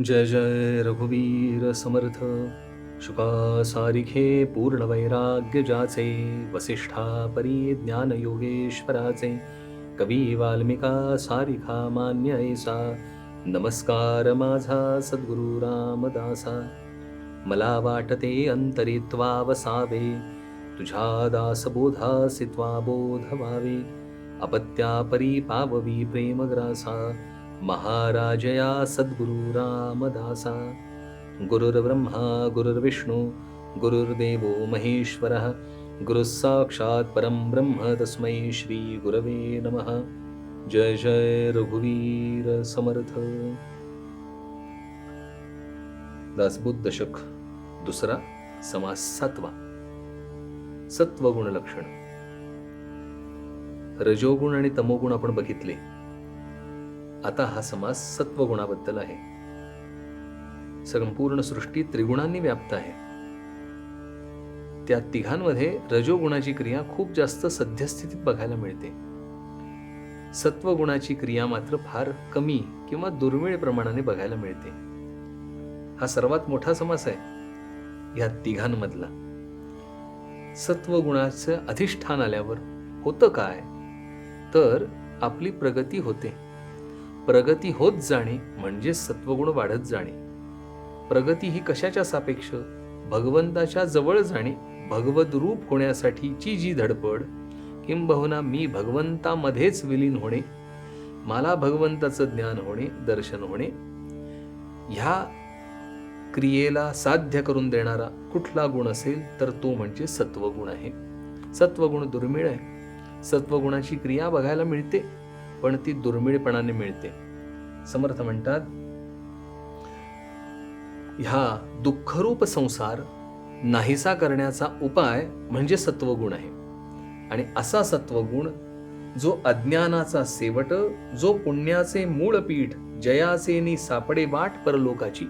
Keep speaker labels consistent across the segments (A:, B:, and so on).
A: जय जय रघुवीर समर्थ। शुका सारिखे जाचे वसिष्ठा परी ज्ञान योगेश्वराचे। कवी वाल्मिका सारिखा मान्य ऐसा। नमस्कार माझा सद्गुरु रामदासा। मला वाटते अंतरित्वा वसावे तुझ्या दासबोधासी त्वा बोध व्हावे अपत्या परी पाववी प्रेमग्रासा। महाराजया सद्गुरु रामदासा। गुरुर्ब्रह्मा गुरुर्विष्णू गुरुर्देवो महेश्वरः। गुरुस्साक्षात् परं ब्रह्म तस्मै श्री गुरवे नमः। जय जय रघुवीर समर्थ। दासबुद्ध दशक दुसरा समास सातवा। सत्वगुण लक्षण। रजोगुण आणि तमोगुण आपण बघितले. आता हा समास सत्वगुणाबद्दल आहे. संपूर्ण सृष्टी त्रिगुणांनी व्याप्त आहे. त्या तिघांमध्ये रजोगुणाची क्रिया खूप जास्त सद्यस्थितीत बघायला मिळते. सत्वगुणाची क्रिया मात्र फार कमी किंवा दुर्मिळ प्रमाणाने बघायला मिळते. हा सर्वात मोठा समास आहे या तिघांमधला. सत्वगुणाचं अधिष्ठान आल्यावर होतं काय? तर आपली प्रगती होते. प्रगती होत जाणे म्हणजे सत्वगुण वाढत जाणे. प्रगती ही कशाच्या सापेक्ष? भगवंताच्या जवळ जाणे भगवद रूप होण्यासाठीची जी धडपड किंबहुना मी भगवंतामध्येच विलीन होणे मला भगवंताचं ज्ञान होणे दर्शन होणे ह्या क्रियेला साध्य करून देणारा कुठला गुण असेल तर तो म्हणजे सत्वगुण आहे. सत्वगुण दुर्मिळ आहे. सत्वगुणाची क्रिया बघायला मिळते. पण ती दुर्मिळपणाने मिळते. समर्थ म्हणतात ह्या दुःखरूप संसार नाहीसा करण्याचा उपाय म्हणजे सत्वगुण आहे. आणि असा सत्वगुण जो अज्ञानाचा सेवट जो पुण्याचे मूळ पीठ जयासेनी सापडे वाट परलोकाची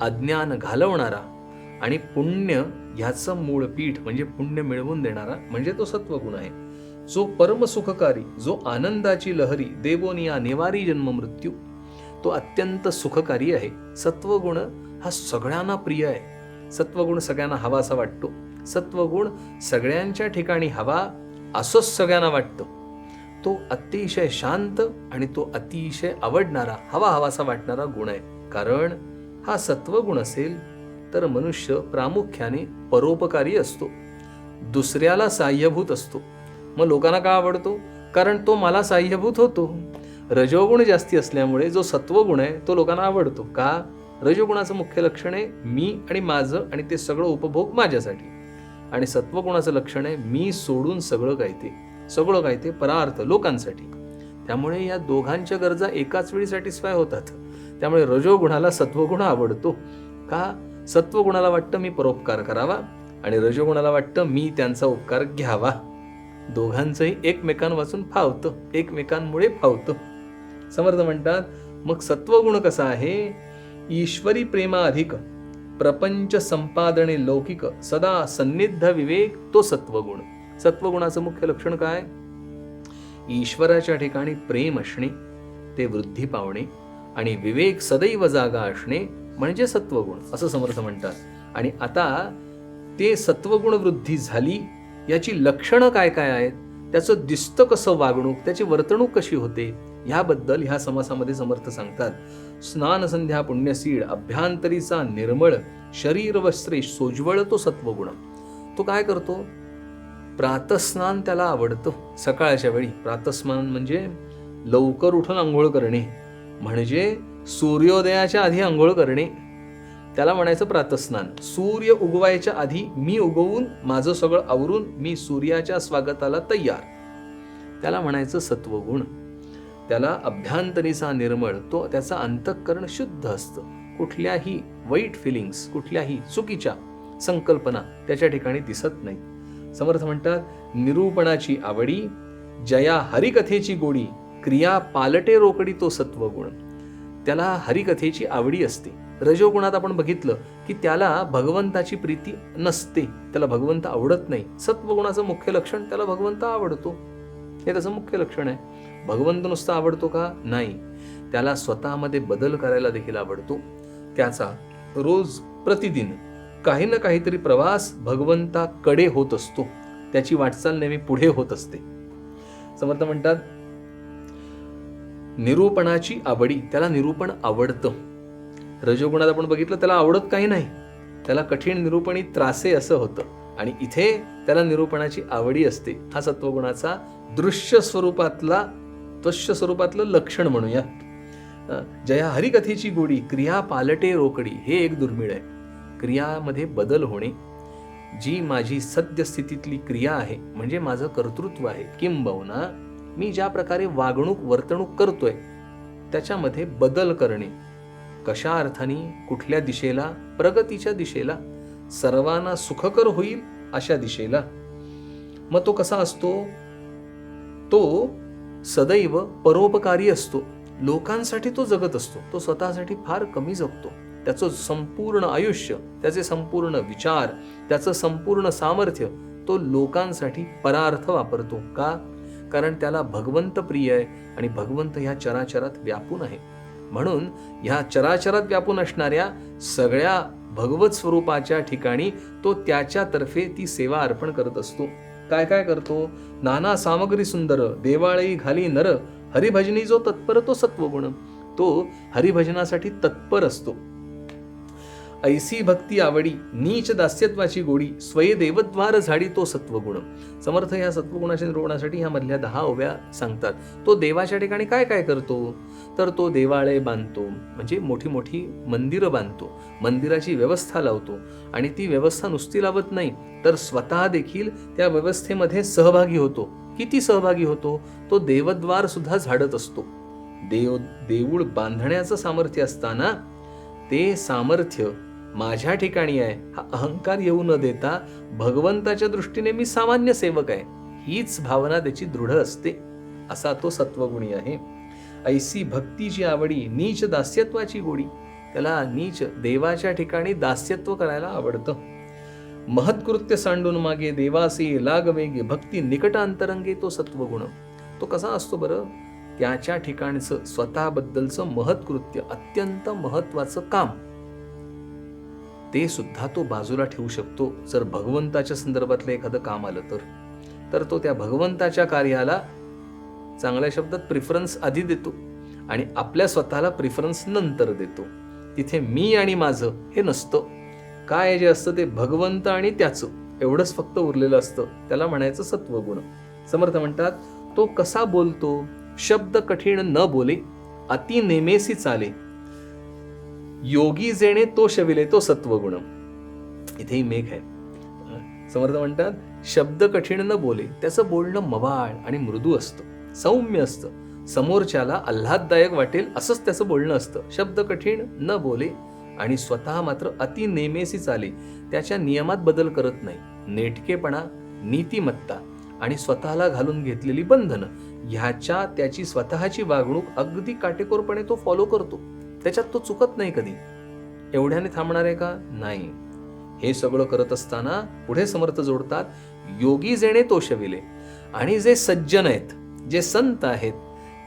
A: अज्ञान घालवणारा आणि पुण्य ह्याचं मूळ पीठ म्हणजे पुण्य मिळवून देणारा म्हणजे तो सत्वगुण आहे. जो परम सुखकारी जो आनंदाची लहरी देवोनिया निवारी जन्म मृत्यू तो अत्यंत सुखकारी आहे. सत्वगुण हा सगळ्यांना प्रिय आहे. सत्वगुण सगळ्यांना हवासा वाटतो. सत्वगुण सगळ्यांच्या ठिकाणी हवा असंच सगळ्यांना वाटतो. तो अतिशय शांत आणि तो अतिशय आवडणारा हवा हवासा वाटणारा गुण आहे. कारण हा सत्वगुण असेल तर मनुष्य प्रामुख्याने परोपकारी असतो. दुसऱ्याला साह्यभूत असतो. मग लोकांना का आवडतो? कारण तो मला साह्यभूत होतो. रजोगुण जास्ती असल्यामुळे जो सत्वगुण आहे तो लोकांना आवडतो. का? रजोगुणाचं मुख्य लक्षण आहे मी आणि माझं आणि ते सगळं उपभोग माझ्यासाठी. आणि सत्वगुणाचं लक्षण आहे मी सोडून सगळं काय ते सगळं काय ते परार्थ लोकांसाठी. त्यामुळे या दोघांच्या गरजा एकाच वेळी सॅटिस्फाय होतात. त्यामुळे रजोगुणाला सत्वगुण आवडतो. का? सत्वगुणाला वाटतं मी परोपकार करावा आणि रजोगुणाला वाटतं मी त्यांचा उपकार घ्यावा. दोघांचंही एकमेकांवाचून फावतं एकमेकांमुळे फावतं. समर्थ म्हणतात मग सत्वगुण कसा आहे? ईश्वरी प्रेमा अधिक प्रपंच संपादने लौकिक सदा सन्निध विवेक तो सत्वगुण. सत्वगुणाचं मुख्य लक्षण काय? ईश्वराच्या ठिकाणी प्रेम असणे ते वृद्धी पावणे आणि विवेक सदैव जागा असणे म्हणजे सत्वगुण असं समर्थ म्हणतात. आणि आता ते सत्वगुण वृद्धी झाली याची लक्षणं काय काय आहेत? त्याचं दिसतं कसं वागणूक? त्याची वर्तणूक कशी होते? ह्याबद्दल ह्या समासामध्ये समर्थ सांगतात. स्नान संध्या पुण्यसीड अभ्यांतरीचा निर्मळ शरीर वस्त्रे सोज्वळ तो सत्वगुण. तो काय करतो? प्रातस्नान त्याला आवडतं. सकाळच्या वेळी. प्रातस्नान म्हणजे लवकर उठून आंघोळ करणे. म्हणजे सूर्योदयाच्या आधी आंघोळ करणे. त्याला म्हणायचं प्रातस्नान. सूर्य उगवायच्या आधी मी उगवून माझं सगळं आवरून मी सूर्याच्या स्वागताला तयार. त्याला म्हणायचं सत्वगुण. त्याला अभ्यांतरीचा निर्मळ तो त्याचा अंतःकरण शुद्ध असतं. कुठल्याही वाईट फिलिंग्स कुठल्याही चुकीच्या संकल्पना त्याच्या ठिकाणी दिसत नाही समर्थ म्हणतात निरूपणाची आवडी जया हरिकथेची गोडी क्रिया पालटे रोकडी तो सत्वगुण. त्याला हरिकथेची आवडी असते. रजोगुणात आपण बघितलं की त्याला भगवंताची प्रीती नसते. त्याला भगवंत आवडत नाही. सत्वगुणाचं मुख्य लक्षण त्याला भगवंत आवडतो. हे त्याचं मुख्य लक्षण आहे. भगवंत नुसता आवडतो का? नाही. त्याला स्वतःमध्ये बदल करायला देखील आवडतो. त्याचा रोज प्रतिदिन काही ना काहीतरी प्रवास भगवंताकडे होत असतो. त्याची वाटचाल नेहमी पुढे होत असते. समर्थ म्हणतात निरूपणाची आवडी त्याला निरूपण आवडतं. रजोगुणात आपण बघितलं त्याला आवडत काही नाही. त्याला कठीण निरूपणी त्रासे असं होतं. आणि इथे त्याला निरूपणाची आवडी असते. हा सत्वगुणाचा दृश्य स्वरूपातला त्वश्य स्वरूपातलं लक्षण म्हणूया जया हरिकथेची गोडी क्रिया पालटे रोकडी हे एक दुर्मिळ आहे. क्रियामध्ये बदल होणे जी माझी सद्यस्थितीतली क्रिया आहे म्हणजे माझं कर्तृत्व आहे किंबहुना मी ज्या प्रकारे वागणूक वर्तणूक करतोय त्याच्यामध्ये बदल करणे कशा अर्थाने कुठल्या दिशेला प्रगतीच्या दिशेला सर्वांना सुखकर होईल अशा दिशेला? मग तो कसा असतो? तो सदैव परोपकारी असतो. लोकांसाठी तो जगत असतो. तो स्वतःसाठी फार कमी जगतो. त्याचं संपूर्ण आयुष्य त्याचे संपूर्ण विचार त्याचं संपूर्ण सामर्थ्य तो लोकांसाठी परार्थ वापरतो. का? कारण त्याला भगवंत प्रिय आहे आणि भगवंत ह्या चराचरात व्यापून आहे. म्हणून ह्या चराचरात व्यापून असणाऱ्या सगळ्या भगवत स्वरूपाच्या ठिकाणी तो त्याच्यातर्फे ती सेवा अर्पण करत असतो. काय काय करतो? नाना सामग्री सुंदर देवाळी घाली नर हरिभजनी जो तत्पर तो सत्वगुण. तो हरिभजनासाठी तत्पर असतो. ऐसी भक्ती आवडी नीच दास्यत्वाची गोडी स्वये देवद्वार झाडी तो सत्वगुण. समर्थ या सत्वगुणाच्या निरूपणासाठी ह्या मधल्या दहा ओव्या सांगतात. तो देवाच्या ठिकाणी काय काय करतो? तर तो देवालय बांधतो म्हणजे मोठी मोठी मंदिरं बांधतो मंदिराची व्यवस्था लावतो. आणि ती व्यवस्था नुसती लावत नाही तर स्वतः देखील त्या व्यवस्थेमध्ये सहभागी होतो. किती सहभागी होतो? तो देवद्वार सुद्धा झाडत असतो. देव देऊळ बांधण्याचं सामर्थ्य असताना ते सामर्थ्य माझ्या ठिकाणी आहे. हा अहंकार येऊ न देता भगवंताच्या दृष्टीने मी सामान्य सेवक आहे. हीच भावना त्याची दृढ असते. असा तो सत्वगुणी आहे. ऐसी भक्तीची आवडी नीच दास्यत्वाची गोडी. त्याला नीच देवाच्या ठिकाणी दास्यत्व करायला आवडतं. महत्कृत्य सांडून मागे देवासी लागवेगे भक्ती निकट अंतरंगे तो सत्वगुण. तो कसा असतो बरं? त्याच्या ठिकाणचं स्वतःबद्दलचं महत्कृत्य अत्यंत महत्वाचं काम. ते सुद्धा तो बाजूला ठेवू शकतो. जर भगवंताच्या संदर्भातलं एखादं काम आलं तर. तर तो त्या भगवंताच्या कार्याला चांगल्या शब्दात प्रिफरन्स आधी देतो आणि आपल्या स्वतःला प्रिफरन्स नंतर देतो. तिथे मी आणि माझं हे नसतं. काय जे असतं ते भगवंत आणि त्याचं. एवढंच फक्त उरलेलं असतं. त्याला म्हणायचं सत्वगुण. समर्थ म्हणतात तो कसा बोलतो? शब्द कठीण न बोले अति नेमेसी चाले. योगी जेणे तो शविले तो सत्वगुण इथेही मेघ आहे. समर्थ म्हणतात शब्द कठीण न बोले त्याचं बोलणं मवाळ आणि मृदू असतं सौम्य असतं. समोरच्याला आल्हाददायक वाटेल असंच त्याचं बोलणं असतं. शब्द कठीण न बोले आणि स्वतः मात्र अति नेमेसी चाले त्याच्या नियमात बदल करत नाही. नेटकेपणा नीतिमत्ता आणि स्वतःला घालून घेतलेली बंधनं ह्याच्या त्याची स्वतःची वागणूक अगदी काटेकोरपणे तो फॉलो करतो. त्याच्यात तो चुकत नाही कधी. एवढ्याने थांबणार आहे का? नाही. हे सगळं करत असताना पुढे समर्थ जोडतात योगी जेणे तोषविले. आणि जे सज्जन आहेत जे संत आहेत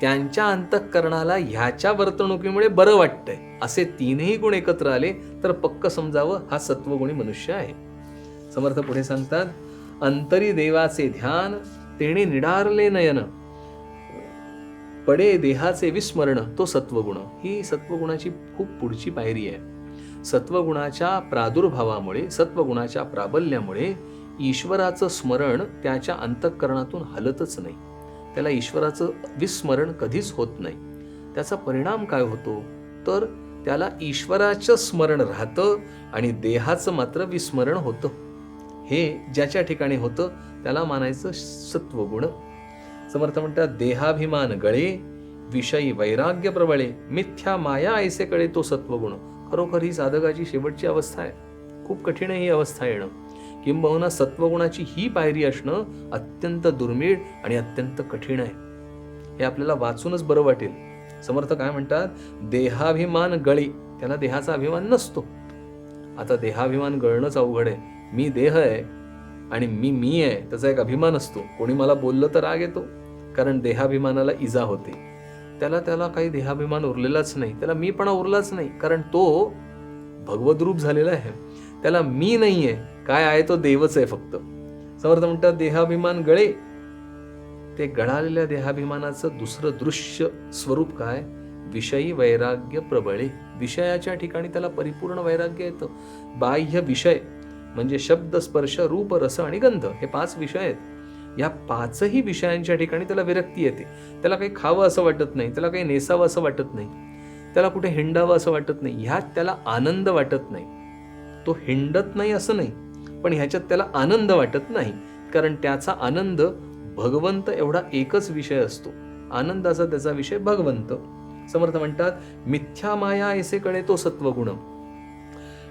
A: त्यांच्या अंतःकरणाला ह्याच्या वर्तणुकीमुळे बरं वाटतंय. असे तीनही गुण एकत्र आले तर पक्क समजावं हा सत्वगुणी मनुष्य आहे. समर्थ पुढे सांगतात अंतरी देवाचे ध्यान तेणे निडारले नयन. पडे देहाचे विस्मरण तो सत्वगुण. ही सत्वगुणाची खूप पुढची पायरी आहे. सत्वगुणाच्या प्रादुर्भावामुळे सत्वगुणाच्या प्राबल्यामुळे ईश्वराचं स्मरण त्याच्या अंतःकरणातून हलतच नाही. त्याला ईश्वराचं विस्मरण कधीच होत नाही. त्याचा परिणाम काय होतो? तर त्याला ईश्वराचं स्मरण राहतं आणि देहाचं मात्र विस्मरण होतं. हे ज्याच्या ठिकाणी होतं त्याला मानायचं सत्वगुण. समर्थ म्हणतात देहाभिमान गळे विषयी वैराग्य प्रबळे मिथ्या माया ऐसे कळे तो सत्वगुण. खरोखर ही साधकाची शेवटची अवस्था आहे. खूप कठीण ही अवस्था येणं. किंबहुना सत्वगुणाची ही पायरी असणं अत्यंत दुर्मिळ आणि अत्यंत कठीण आहे. हे आपल्याला वाचूनच बरं वाटेल. समर्थ काय म्हणतात देहाभिमान गळी. त्याला देहाचा अभिमान नसतो. आता देहाभिमान गळणंच अवघड आहे. मी देह आहे आणि मी मी आहे त्याचा एक अभिमान असतो. कोणी मला बोललं तर राग येतो. कारण देहाभिमानाला इजा होते. त्याला त्याला काही देहाभिमान उरलेलाच नाही. त्याला मीपणा उरलाच नाही. कारण तो भगवद्रूप रूप आहे. त्याला मी नाहीये. काय आहे तो देवच आहे फक्त. समर्थ म्हणतात देहाभिमान गळे. ते गळालेल्या देहाभिमानाचं दुसरं दृश्य स्वरूप काय? विषयी वैराग्य प्रबळे. विषयाच्या ठिकाणी त्याला परिपूर्ण वैराग्य येतं. बाह्य विषय म्हणजे शब्द स्पर्श रूप रस आणि गंध हे पाच विषय आहेत. या पाचही विषयांच्या ठिकाणी त्याला विरक्ती येते. त्याला काही खावं असं वाटत नाही त्याला काही नेसावं असं वाटत नाही त्याला कुठे हिंडावं असं वाटत नाही ह्यात त्याला आनंद वाटत नाही. तो हिंडत नाही असं नाही पण ह्याच्यात त्याला आनंद वाटत नाही कारण त्याचा आनंद भगवंत एवढा एकच विषय असतो. आनंदाचा त्याचा विषय भगवंत. समर्थ म्हणतात मिथ्या माया ऐसे कळे तो सत्वगुण.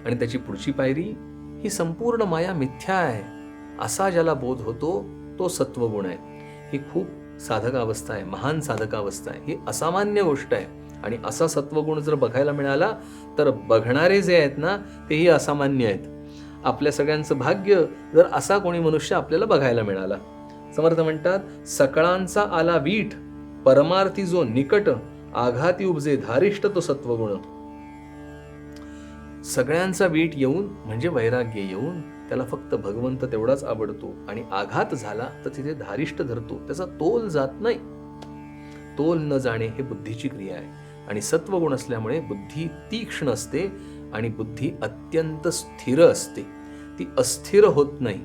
A: आणि त्याची पुढची पायरी ही संपूर्ण माया मिथ्या आहे असा ज्याला बोध होतो तो सत्वगुण आहे. ही खूप साधक अवस्था आहे महान साधक अवस्था आहे. ही असामान्य गोष्ट आहे. आणि असा सत्वगुण जर बघायला मिळाला तर बघणारे जे आहेत ना तेही असामान्य आहेत. आपल्या सगळ्यांचं भाग्य जर असा कोणी मनुष्य आपल्याला बघायला मिळाला. समर्थ म्हणतात सकळांचा आला वीठ परमार्थी जो निकट आघाती उपजे धारिष्ट तो सत्वगुण. सगळ्यांचा वीट येऊन म्हणजे वैराग्य येऊन त्याला फक्त भगवंत तेवढाच आवडतो आणि आघात झाला तर तिथे धारिष्ट धरतो. त्याचा तोल जात नाही. तोल न जाणे हे बुद्धीची क्रिया आहे. आणि सत्वगुण असल्यामुळे बुद्धी तीक्ष्ण असते आणि बुद्धी अत्यंत स्थिर असते. ती अस्थिर होत नाही.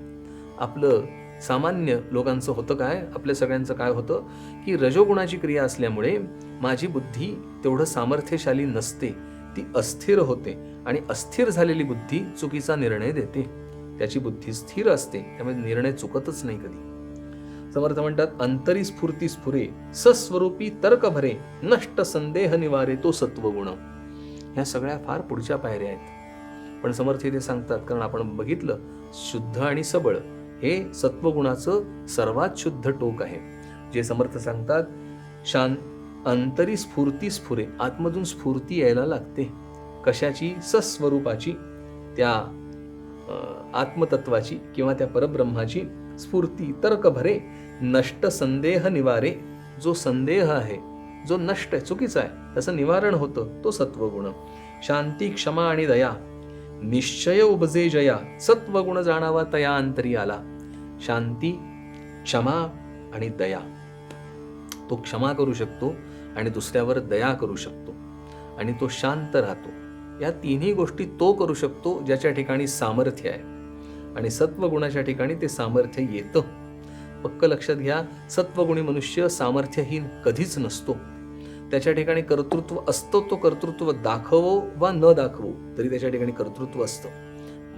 A: आपलं सामान्य लोकांचं होतं काय? आपल्या सगळ्यांचं काय होतं? की रजोगुणाची क्रिया असल्यामुळे माझी बुद्धी तेवढं सामर्थ्यशाली नसते. ती अस्थिर होते आणि अस्थिर झालेली बुद्धी चुकीचा निर्णय देते. त्याची बुद्धी स्थिर असते त्यामुळे निर्णय चुकतच नाही कधी. समर्थ म्हणतात अंतरी स्फूर्ती स्फुरे सस्वरूपी तर्क भरे नष्ट संदेह निवारे तो सत्वगुण. ह्या सगळ्या फार पुढच्या पायऱ्या आहेत. पण समर्थ इथे सांगतात कारण आपण बघितलं शुद्ध आणि सबळ हे सत्वगुणाचं सर्वात शुद्ध टोक आहे. जे समर्थ सांगतात शांत अंतरी स्फूर्ती स्फुरे आतमधून स्फूर्ती यायला लागते. कशाची? सस्वरूपाची. त्या आत्मतत्वाची किंवा त्या परब्रह्माची स्फूर्ती तर्क भरे नष्ट संदेह निवारे. जो संदेह आहे जो नष्ट आहे चुकीचा आहे त्याचं निवारण होतं तो सत्वगुण. शांती क्षमा आणि दया. निश्चय उपजे जया सत्वगुण जाणावा तया अंतरी आला शांती क्षमा आणि दया. तो क्षमा करू शकतो आणि दुसऱ्यावर दया करू शकतो. आणि तो शांत राहतो. या तिन्ही गोष्टी तो करू शकतो ज्याच्या ठिकाणी सामर्थ्य आहे. आणि सत्वगुणाच्या ठिकाणी ते सामर्थ्य येतं. पक्क लक्षात घ्या सत्वगुणी मनुष्य सामर्थ्यहीन कधीच नसतो. त्याच्या ठिकाणी कर्तृत्व असतो तो कर्तृत्व दाखवो वा न दाखवो तरी त्याच्या ठिकाणी कर्तृत्व असतं.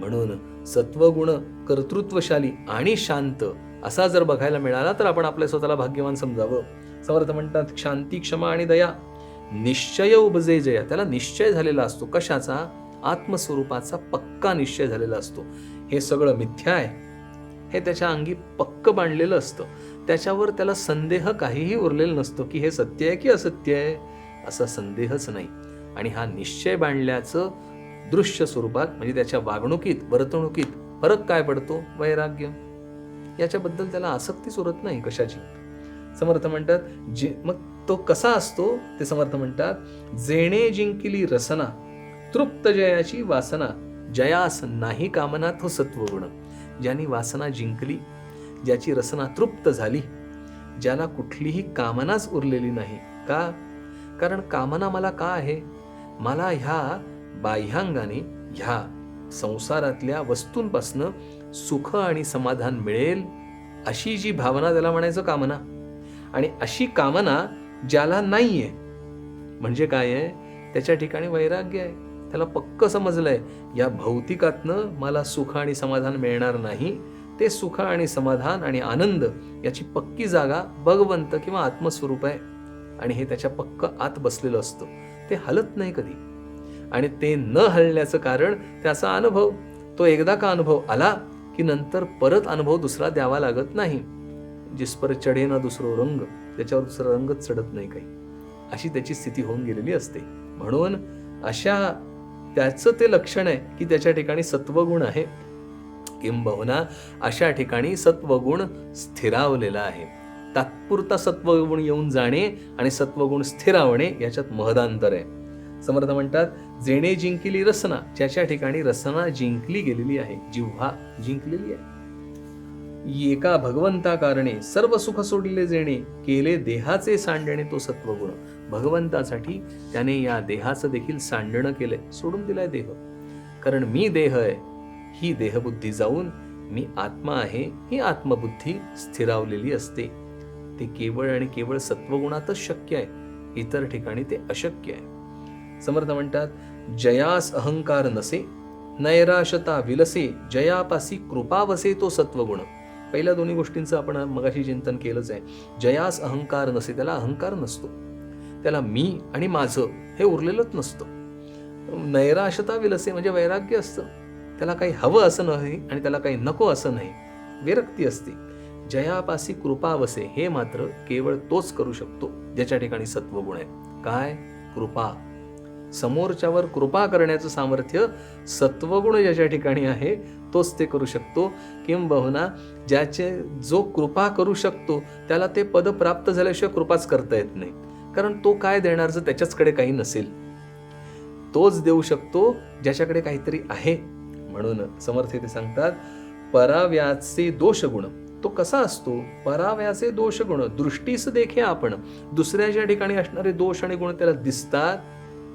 A: म्हणून सत्वगुण कर्तृत्वशाली आणि शांत असा जर बघायला मिळाला तर आपण आपल्या स्वतःला भाग्यवान समजावं. समर्थ म्हणतात शांती क्षमा आणि दया. निश्चय उपजे जया. त्याला निश्चय झालेला असतो. कशाचा? आत्मस्वरूपाचा पक्का निश्चय झालेला असतो. हे सगळं मिथ्या आहे. हे त्याच्या अंगी पक्क बांधलेलं असतं. त्याच्यावर त्याला संदेह काहीही उरलेला नसतो की हे सत्य आहे की असत्य आहे असा संदेहच नाही. आणि हा निश्चय बांधल्याचं दृश्य स्वरूपात म्हणजे त्याच्या वागणुकीत वर्तणुकीत फरक काय पडतो? वैराग्य. याच्याबद्दल त्याला आसक्तीच उरत नाही कशाची. समर्थ म्हणतात. जे मग तो कसा असतो? ते समर्थ म्हणतात जेणे जिंकिली रसना तृप्त जयाची वासना जयास नाही कामना तो सत्वगुण. ज्यानी वासना जिंकली ज्याची रसना तृप्त झाली ज्याला कुठलीही कामनाच उरलेली नाही. का? कारण कामना मला का आहे? मला ह्या बाह्यांगाने ह्या संसारातल्या वस्तूंपासनं सुख आणि समाधान मिळेल अशी जी भावना त्याला म्हणायचं कामना. आणि अशी कामना ज्याला नाही आहे म्हणजे काय आहे? त्याच्या ठिकाणी वैराग्य आहे. त्याला पक्क समजलंय. या भौतिकातनं मला सुख आणि समाधान मिळणार नाही. ते सुख आणि समाधान आणि आनंद याची पक्की जागा भगवंत किंवा आत्मस्वरूप आहे. आणि हे त्याच्या पक्क आत बसलेलं असतं. ते हलत नाही कधी. आणि ते न हलण्याचं कारण त्याचा अनुभव. तो एकदा का अनुभव आला की नंतर परत अनुभव दुसरा द्यावा लागत नाही. जिस पर चढे ना दुसरो रंग त्याच्यावर दुसरा रंगच चढत नाही काही. अशी त्याची स्थिती होऊन गेलेली असते. म्हणून अशा त्याचं ते लक्षण आहे की त्याच्या ठिकाणी सत्वगुण आहे. किंबहुना अशा ठिकाणी सत्वगुण स्थिरावलेला आहे. तात्पुरता सत्वगुण येऊन जाणे आणि सत्वगुण स्थिरावणे याच्यात महदांतर आहे. समर्थ म्हणतात जेणे जिंकली रसना ज्याच्या ठिकाणी रसना जिंकली गेलेली आहे जिव्हा जिंकलेली आहे. एका भगवंता कारणे सर्व सुख सोडले जेणे केले देहाचे सांडणे तो सत्वगुण. भगवंतासाठी त्याने या देहाचं देखील सांडणं केलंय सोडून दिलाय देह. कारण मी देह आहे ही देहबुद्धी जाऊन मी आत्मा आहे ही आत्मबुद्धी स्थिरावलेली असते. ते केवळ आणि केवळ सत्वगुणातच शक्य आहे इतर ठिकाणी ते अशक्य आहे. समर्थ म्हणतात जयास अहंकार नसे नैराशता विलसे जयापासी कृपा वसे तो सत्वगुण. पहिल्या दोन्ही गोष्टींचं आपण मगाशी चिंतन केलंच आहे. जयास अहंकार नसे त्याला अहंकार नसतो. त्याला मी आणि माझं हे उरलेलंच नसतं. नैराशता विलसे म्हणजे वैराग्य असतं. त्याला काही हवं असं नाही आणि त्याला काही नको असं नाही. विरक्ती असते. जयापासी कृपावसे हे मात्र केवळ तोच करू शकतो. ज्याच्या ठिकाणी सत्वगुण आहे काय? कृपा. समोरच्यावर कृपा करण्याचं सामर्थ्य सत्वगुण ज्याच्या ठिकाणी आहे तोच ते करू शकतो. किंबहुना ज्याचे जो कृपा करू शकतो त्याला ते पद प्राप्त झाल्याशिवाय कृपाच करता येत नाही. कारण तो काय देणार जर त्याच्याचकडे काही नसेल? तोच देऊ शकतो ज्याच्याकडे काहीतरी आहे. म्हणून समर्थ ते सांगतात पराव्याचे दोषगुण. तो कसा असतो? पराव्याचे दोषगुण. दृष्टीस देखे आपण दुसऱ्याच्या ठिकाणी असणारे दोष आणि गुण त्याला दिसतात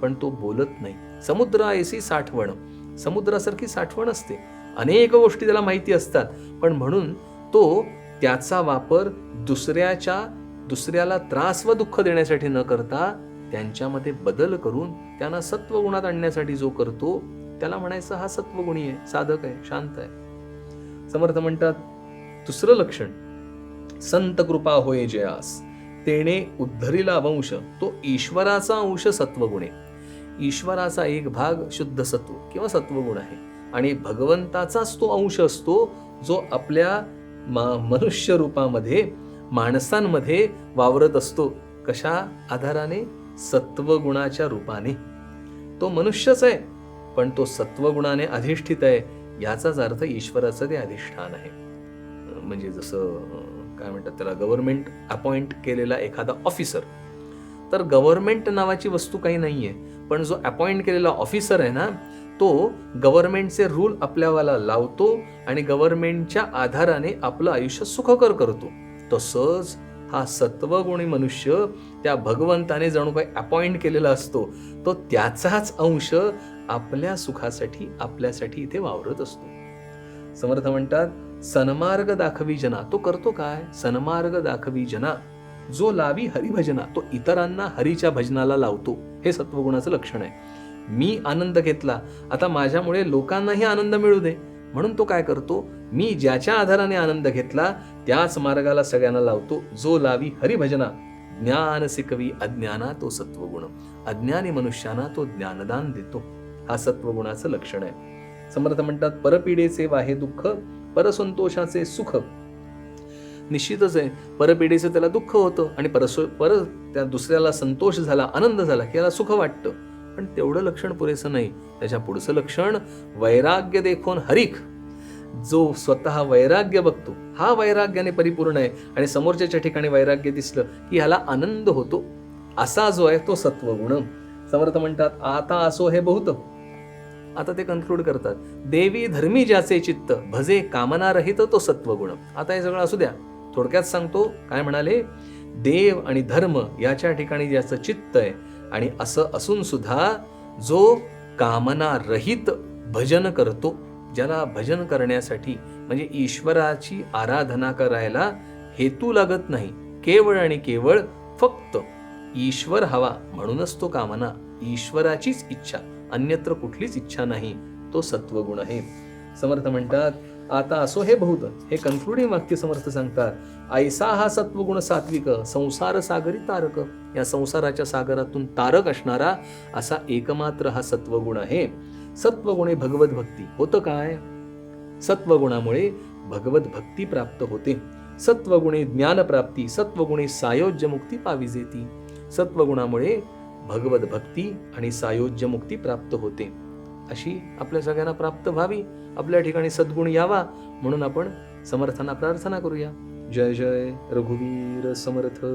A: पण तो बोलत नाही. समुद्र ऐसी साठवण. समुद्रासारखी साठवण असते. अनेक गोष्टी त्याला माहिती असतात. पण म्हणून तो त्याचा वापर दुसऱ्याच्या दुसऱ्याला त्रास व दुःख देण्यासाठी न करता त्यांच्यामध्ये बदल करून त्यांना सत्वगुणात आणण्यासाठी जो करतो त्याला म्हणायचं हा सत्वगुणी आहे साधक आहे शांत आहे. समर्थ म्हणतात दुसरं लक्षण संत कृपा होय जयास. तेने उद्धरीला वंश तो ईश्वराचा अंश सत्वगुणे. ईश्वराचा एक भाग शुद्ध सत्व किंवा सत्वगुण आहे. आणि भगवंताचाच तो अंश असतो जो आपल्या मनुष्य रूपामध्ये माणसांमध्ये वावरत असतो. कशा आधाराने? सत्वगुणाच्या रूपाने. तो मनुष्यच आहे पण तो सत्वगुणाने अधिष्ठित आहे याचाच अर्थ ईश्वराचं ते अधिष्ठान आहे. म्हणजे जसं काय म्हणतात त्याला गव्हर्नमेंट अपॉइंट केलेला एखादा ऑफिसर तर गव्हर्नमेंट नावाची वस्तू काही नाही आहे पण जो अपॉइंट केलेला ऑफिसर आहे ना तो गव्हर्नमेंटचे रूल आपल्यावाला लावतो आणि गव्हर्नमेंटच्या आधाराने आपलं आयुष्य सुखकर करतो. तसंच हा सत्वगुणी मनुष्य त्या भगवंताने जणू काही अपॉइंट केलेला असतो तो त्याचाच अंश आपल्या सुखासाठी आपल्यासाठी इथे वावरत असतो. समर्थ म्हणतात सन्मार्ग दाखवी जना. तो करतो काय? सन्मार्ग दाखवी जना. जो लावी हरिभजना तो इतरांना हरीच्या भजनाला लावतो. हे सत्वगुणाचं लक्षण आहे. मी आनंद घेतला आता माझ्यामुळे लोकांनाही आनंद मिळू दे. म्हणून तो काय करतो? मी ज्याच्या आधाराने आनंद घेतला त्याच मार्गाला सगळ्यांना लावतो. जो लावी हरिभजना ज्ञान सिकवी अज्ञाना तो सत्वगुण. अज्ञानी मनुष्याना तो ज्ञानदान देतो. हा सत्वगुणाचं लक्षण आहे. समर्थ म्हणतात परपिडेचे वाहे दुःख परसंतोषाचे सुख. निश्चितच आहे. परपिढीचं त्याला दुःख होतं आणि परसो पर त्या दुसऱ्याला संतोष झाला आनंद झाला की याला सुख वाटतं. पण तेवढं लक्षण पुरेसं नाही. त्याच्या पुढचं लक्षण वैराग्य देखून हरिक जो स्वतः वैराग्य बघतो हा वैराग्याने परिपूर्ण आहे आणि समोरच्याच्या ठिकाणी वैराग्य दिसलं की ह्याला आनंद होतो. असा जो आहे तो सत्वगुण. समर्थ म्हणतात आता असो हे बहुत. आता ते कन्क्लूड करतात देवी धर्मी ज्याचे चित्त भजे कामना रहित तो सत्वगुण. आता हे सगळं असू द्या. थोडक्यात सांगतो काय म्हणाले? देव आणि धर्म याच्या ठिकाणी ज्याचं चित्त आहे आणि असं असून सुद्धा जो कामना रहित भजन करतो ज्याला भजन करण्यासाठी म्हणजे ईश्वराची आराधना करायला हेतू लागत नाही केवळ आणि केवळ फक्त ईश्वर हवा म्हणूनच तो कामना ईश्वराचीच इच्छा अन्यत्र कुठलीच इच्छा नाही तो सत्वगुण आहे. समर्थ म्हणतात आता असो हे बहुत हे कन्क्लुडिंग वाक्य समर्थ सांगतात ऐसा हा सत्वगुण सात्विक संसार सागरी तारक. या संसाराच्या सागरातून तारक असणारा असा एकमात्र हा सत्वगुण आहे. सत्वगुणे भगवत भक्ती. होतं काय? सत्वगुणामुळे भगवत भक्ती प्राप्त होते. सत्वगुणे ज्ञानप्राप्ती सत्वगुणे सायोज्य मुक्ती पाविजेती सत्वगुणामुळे भगवत भक्ती आणि सायोज्य मुक्ती प्राप्त होते. अशी आपल्या सगळ्यांना प्राप्त व्हावी. आपल्या ठिकाणी सद्गुण यावा म्हणून आपण समर्थांना प्रार्थना करूया. जय जय रघुवीर समर्थ.